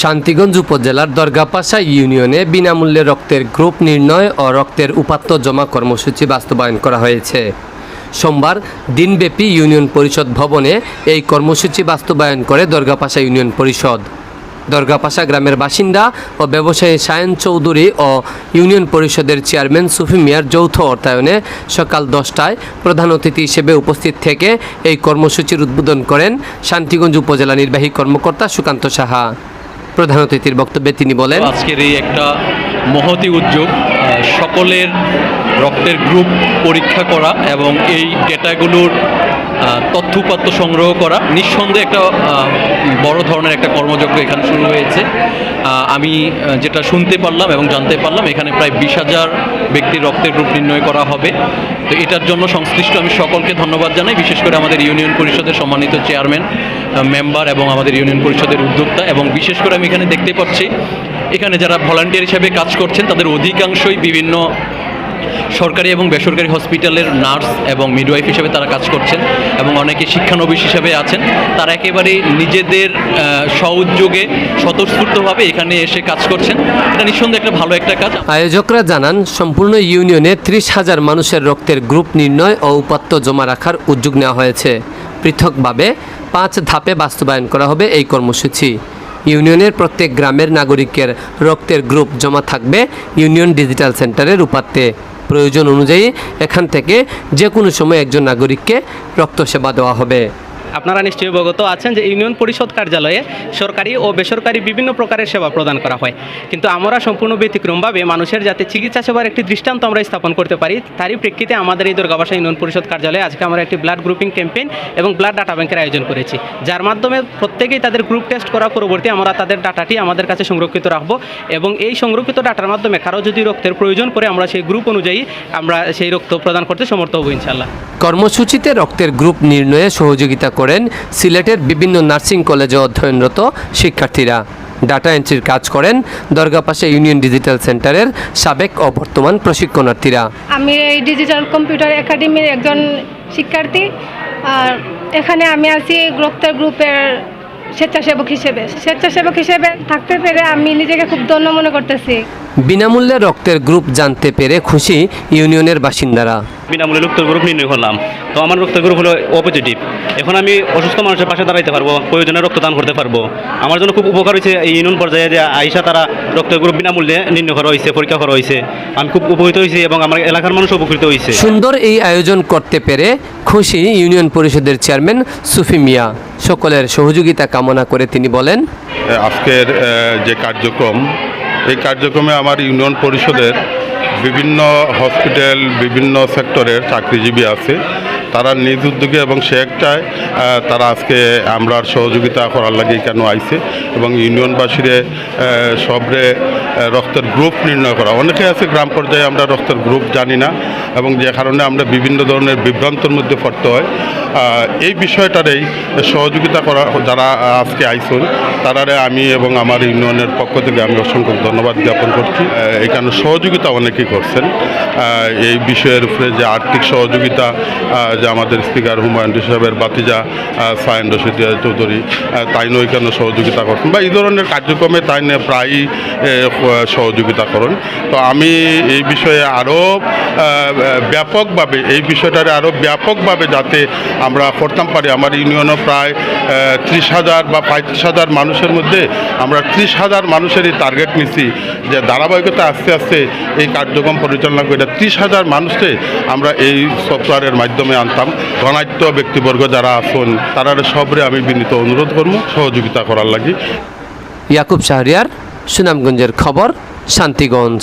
শান্তিগঞ্জ উপজেলার দরগাপাশা ইউনিয়নে বিনামূল্যে রক্তের গ্রুপ নির্ণয় ও রক্তের উপাত্ত জমা কর্মসূচি বাস্তবায়ন করা হয়েছে। সোমবার দিনব্যাপী ইউনিয়ন পরিষদ ভবনে এই কর্মসূচি বাস্তবায়ন করে দরগাপাশা ইউনিয়ন পরিষদ। দরগাপাশা গ্রামের বাসিন্দা ও ব্যবসায়ী সায়ন চৌধুরী ও ইউনিয়ন পরিষদের চেয়ারম্যান সুফি মিয়ার যৌথ অর্থায়নে সকাল দশটায় প্রধান অতিথি হিসেবে উপস্থিত থেকে এই কর্মসূচির উদ্বোধন করেন শান্তিগঞ্জ উপজেলা নির্বাহী কর্মকর্তা সুকান্ত সাহা। প্রধান অতিথির বক্তব্যে তিনি বলেন আজকের এই একটা মহতি উদ্যোগ সকলের রক্তের গ্রুপ পরীক্ষা করা এবং এই ডেটাগুলোর তথ্য উপাত্ত সংগ্রহ করা। নিঃসন্দেহে একটা বড় ধরনের একটা কর্মযজ্ঞ এখানে শুরু হয়েছে। আমি যেটা শুনতে পারলাম এবং জানতে পারলাম, এখানে প্রায় বিশ হাজার ব্যক্তির রক্তের গ্রুপ নির্ণয় করা হবে। তো এটার জন্য সংশ্লিষ্ট আমি সকলকে ধন্যবাদ জানাই, বিশেষ করে আমাদের ইউনিয়ন পরিষদের সম্মানিত চেয়ারম্যান মেম্বার এবং আমাদের ইউনিয়ন পরিষদের উদ্যোক্তা এবং বিশেষ করে আমি এখানে দেখতে পাচ্ছি, এখানে যারা ভলান্টিয়ার হিসেবে কাজ করছেন, তাদের অধিকাংশই বিভিন্ন সরকারি এবং বেসরকারি হসপিটালের নার্স এবং মিডওয়াইফ হিসেবে তারা কাজ করছেন এবং অনেকে শিক্ষানবিশ হিসেবে আছেন। তারা একেবারে নিজেদের আহ, স্বউদ্যোগে স্বতঃস্ফূর্তভাবে এখানে এসে কাজ করছেন। এটা নিঃসন্দেহে একটা ভালো একটা কাজ। আয়োজকরা জানান সম্পূর্ণ ইউনিয়নে ত্রিশ হাজার মানুষের রক্তের গ্রুপ নির্ণয় ও উপাত্ত জমা রাখার উদ্যোগ নেওয়া হয়েছে। পৃথকভাবে পাঁচ ধাপে বাস্তবায়ন করা হবে এই কর্মসূচি। ইউনিয়নের প্রত্যেক গ্রামের নাগরিকের রক্তের গ্রুপ জমা থাকবে ইউনিয়ন ডিজিটাল সেন্টারের উপাত্তে। প্রয়োজন অনুযায়ী এখান থেকে যে কোনো সময় একজন নাগরিককে রক্ত সেবা দেওয়া হবে। আপনারা নিশ্চয়ই অবগত আছেন যে ইউনিয়ন পরিষদ কার্যালয়ে সরকারি ও বেসরকারি বিভিন্ন প্রকারের সেবা প্রদান করা হয়। কিন্তু আমরা সম্পূর্ণ ব্যতিক্রমভাবে মানুষের যাতে চিকিৎসা সেবার একটি দৃষ্টান্ত আমরা স্থাপন করতে পারি, তারই প্রেক্ষিতে আমাদের এই দুর্গাবাসা ইউনিয়ন পরিষদ কার্যালয়ে আজকে আমরা একটি ব্লাড গ্রুপিং ক্যাম্পেইন এবং ব্লাড ডাটা ব্যাংকের আয়োজন করেছি। যার মাধ্যমে প্রত্যেকেই তাদের গ্রুপ টেস্ট করা পরবর্তী আমরা তাদের ডাটাটি আমাদের কাছে সংরক্ষিত রাখব এবং এই সংরক্ষিত ডাটার মাধ্যমে কারও যদি রক্তের প্রয়োজন পড়ে আমরা সেই গ্রুপ অনুযায়ী আমরা সেই রক্ত প্রদান করতে সমর্থ হব ইনশাল্লাহ কর্মসূচিতে রক্তের গ্রুপ নির্ণয়ে সহযোগিতা করেন সিলেটের বিভিন্ন নার্সিং কলেজে অধ্যয়নরত শিক্ষার্থীরা। ডাটা এন্ট্রির কাজ করেন দরগাপাশা ইউনিয়ন ডিজিটাল সেন্টারের সাবেক ও বর্তমান প্রশিক্ষণার্থীরা। আমি এই ডিজিটাল কম্পিউটার একাডেমির একজন শিক্ষার্থী। আর এখানে আমি আছি গ্রোপ্তার গ্রুপের স্বেচ্ছাসেবক হিসেবে। স্বেচ্ছাসেবক হিসেবে থাকতে পেরে আমি নিজেকে খুব ধন্য মনে করতেছি। বিনামূল্যে রক্তের গ্রুপ জানতে পেরে খুশি ইউনিয়নের বাসিন্দারা। বিনামূল্যে রক্তের গ্রুপ নির্ণয় করলাম। তো আমার রক্তের গ্রুপ হলো ও পজিটিভ এখন আমি অসুস্থ মানুষের পাশে দাঁড়াইতে পারব প্রয়োজনে রক্তদান করতে পারব। আমার জন্য খুব উপকার হয়েছে এই ইউনিয়ন পর্যায়ে যে আইসা তারা রক্তের গ্রুপ বিনামূল্যে নির্ণয় করা হয়েছে পরীক্ষা করা হয়েছে। আমি খুব উপকৃত হয়েছি এবং আমার এলাকার মানুষ উপকৃত হয়েছে। সুন্দর এই আয়োজন করতে পেরে খুশি ইউনিয়ন পরিষদের চেয়ারম্যান সুফি মিয়া। সকলের সহযোগিতা কামনা করে তিনি বলেন আজকের যে কার্যক্রম, এই কার্যক্রমে আমার ইউনিয়ন পরিষদের বিভিন্ন হসপিটাল, বিভিন্ন সেক্টরের চাকরিজীবী আছে। তারা নিজ উদ্যোগে এবং সে একটায় তারা আজকে আমরার সহযোগিতা করার লাগে কেন আইছে এবং ইউনিয়নবাসীরে সবরে রক্তের গ্রুপ নির্ণয় করা। অনেকে আছে গ্রাম পর্যায়ে আমরা রক্তের গ্রুপ জানি না এবং যে কারণে আমরা বিভিন্ন ধরনের বিভ্রান্তর মধ্যে পড়তে হয়। এই বিষয়টারেই সহযোগিতা করা, যারা আজকে আইসুন, তারারে আমি এবং আমার ইউনিয়নের পক্ষ থেকে আমি অসংখ্য ধন্যবাদ জ্ঞাপন করছি। এখানে সহযোগিতা অনেকেই করছেন। এই বিষয়ের উপরে যে আর্থিক সহযোগিতা যে আমাদের স্পিকার হুমায়ুন সাহেবের বাতিজা সায়ন রশিদ চৌধুরী আহ, তাই নয় কেন সহযোগিতা করছেন? বা এই ধরনের কার্যক্রমে তাই নিয়ে প্রায়ই সহযোগিতা করেন। তো আমি এই বিষয়ে আরও ব্যাপকভাবে এই বিষয়টারে আরও ব্যাপকভাবে যাতে আমরা করতাম পারি। আমার ইউনিয়নও প্রায় ত্রিশ হাজার বা পঁয়ত্রিশ হাজার মানুষের মধ্যে আমরা ত্রিশ হাজার মানুষেরই টার্গেট নিছি যে ধারাবাহিকতা আস্তে আস্তে এই কার্যক্রম পরিচালনা করে ত্রিশ হাজার মানুষকে আমরা এই সফটওয়্যারের মাধ্যমে আনতাম ধনাত্য ব্যক্তিবর্গ যারা আছেন তারা সবরে আমি বিনীত অনুরোধ করব, সহযোগিতা করার লাগি। ইয়াকুব শাহরিয়ার, সুনামগঞ্জের খবর, শান্তিগঞ্জ।